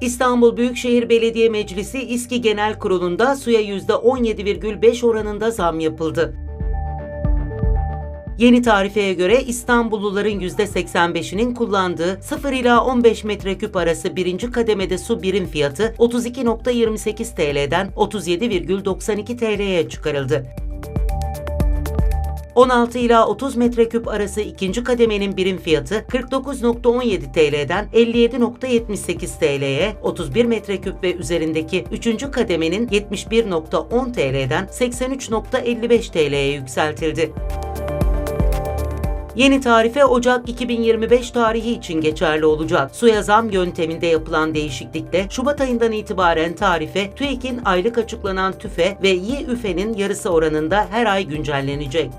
İstanbul Büyükşehir Belediye Meclisi İSKİ Genel Kurulu'nda suya %17,5 oranında zam yapıldı. Yeni tarifeye göre İstanbulluların %85'inin kullandığı 0 ila 15 metreküp arası birinci kademede su birim fiyatı 32.28 TL'den 37,92 TL'ye çıkarıldı. 16 ila 30 metreküp arası ikinci kademenin birim fiyatı 49.17 TL'den 57.78 TL'ye, 31 metreküp ve üzerindeki üçüncü kademenin 71.10 TL'den 83.55 TL'ye yükseltildi. Yeni tarife Ocak 2025 tarihi için geçerli olacak. Suya zam yönteminde yapılan değişiklikle Şubat ayından itibaren tarife TÜİK'in aylık açıklanan tüfe ve YİÜFE'nin yarısı oranında her ay güncellenecek.